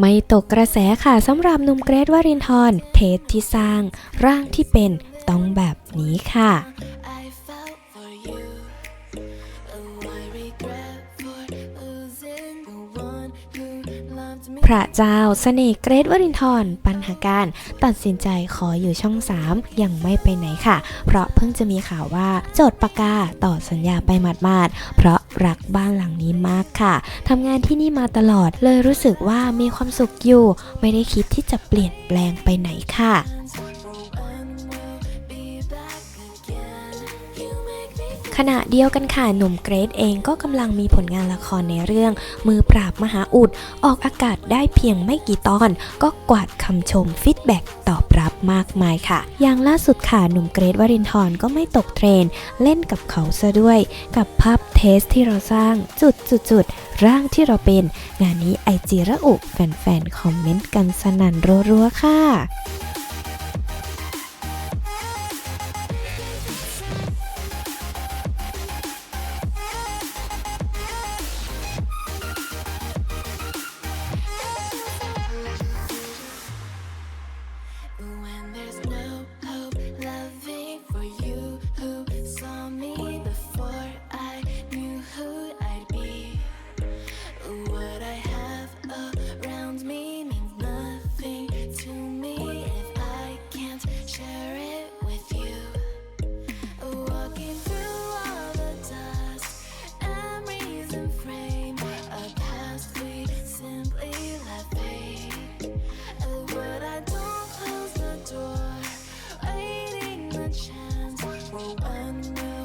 ไม่ตกกระแสค่ะสำหรับหนุ่มเกรทวรินทร์เทสที่สร้างร่างที่เป็นต้องแบบนี้ค่ะ พระเจ้าเสน่ห์เกรทวรินทร์ปัญหาการตัดสินใจขออยู่ช่อง 3 ยังไม่ไปไหนค่ะ เพราะเพิ่งจะมีข่าวว่าโจทย์ปากกาต่อสัญญาไปหมาดๆเพราะรักบ้านหลังนี้มากค่ะทำงานที่นี่มาตลอดเลยรู้สึกว่ามีความสุขอยู่ ไม่ได้คิดที่จะเปลี่ยนแปลงไปไหนค่ะ ขณะเดียวกันค่ะหนุ่มเกรทเองก็กำลังมีผลงานละครในเรื่อง มือปราบมหาอุด ออกอากาศได้เพียงไม่กี่ตอน ก็กวาดคำชมฟีดแบ็กตอบรับมากมายค่ะ อย่างล่าสุดค่ะหนุ่มเกรทวรินทร์ก็ไม่ตกเทรน เล่นกับเขาซะด้วย กับภาพเทสที่เราสร้างจุดจุดจุดร่างที่เราเป็น งานนี้ไอจีระอุแฟนๆคอมเมนต์กันสนั่นรัวๆค่ะ chance. Well, when will